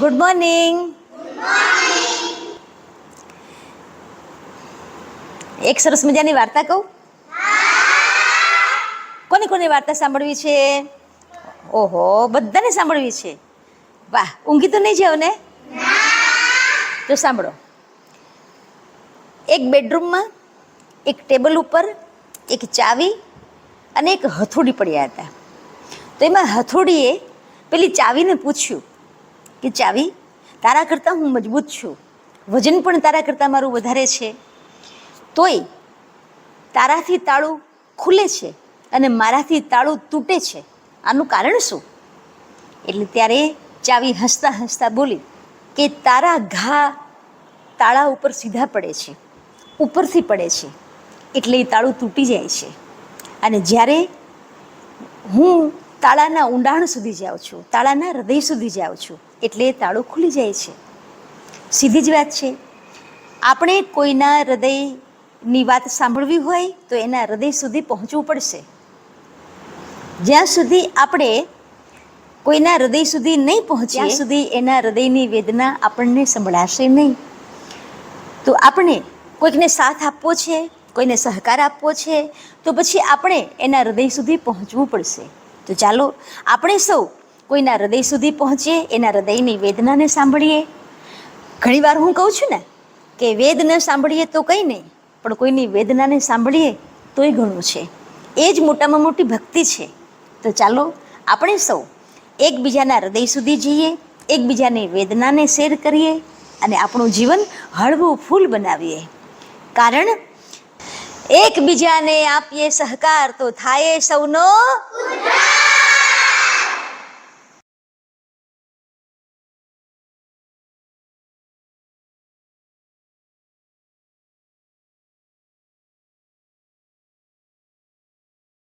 Good morning એક સરસ મજાની વાર્તા કહું? કોની કોની વાર્તા સાંભળવી છે? ઓહો, બધાને સાંભળવી છે. વાહ, ઊંઘી તો નહીં જાવ ને? તો સાંભળો. એક બેડરૂમમાં એક ટેબલ ઉપર એક ચાવી અને એક હથોડી પડ્યા હતા. તો એમાં હથોડીએ પેલી ચાવીને પૂછ્યું કે ચાવી, તારા કરતાં હું મજબૂત છું. વજન પણ તારા કરતાં મારું વધારે છે. તોય તારાથી તાળું ખુલે છે અને મારાથી તાળું તૂટે છે. આનું કારણ શું? એટલે ત્યારે ચાવી હસતા હસતા બોલી કે તારા ઘા તાળા ઉપર સીધા પડે છે, ઉપરથી પડે છે, એટલે એ તાળું તૂટી જાય છે. અને જ્યારે હું તાળાના ઊંડાણ સુધી જાઉં છું, તાળાના હૃદય સુધી જાઉં છું, એટલે તાળું ખુલી જાય છે. સીધી જ વાત છે. આપણે કોઈના હૃદયની વાત સાંભળવી હોય તો એના હૃદય સુધી પહોંચવું પડશે. જ્યાં સુધી આપણે કોઈના હૃદય સુધી નહીં પહોંચ્યા સુધી એના હૃદયની વેદના આપણને સંભળાશે નહીં. તો આપણે કોઈકને સાથ આપવો છે, કોઈને સહકાર આપવો છે, તો પછી આપણે એના હૃદય સુધી પહોંચવું પડશે. તો ચાલો આપણે સૌ કોઈના હૃદય સુધી પહોંચીએ, એના હૃદયની વેદનાને સાંભળીએ. ઘણીવાર હું કહું છું ને કે વેદ ન સાંભળીએ તો કંઈ નહીં, પણ કોઈની વેદનાને સાંભળીએ તોય ઘણું છે. એ જ મોટામાં મોટી ભક્તિ છે. તો ચાલો આપણે સૌ એકબીજાના હૃદય સુધી જઈએ, એકબીજાની વેદનાને શેર કરીએ અને આપણું જીવન હળવું ફૂલ બનાવીએ. કારણ એકબીજાને આપીએ સહકાર તો થાય સૌનો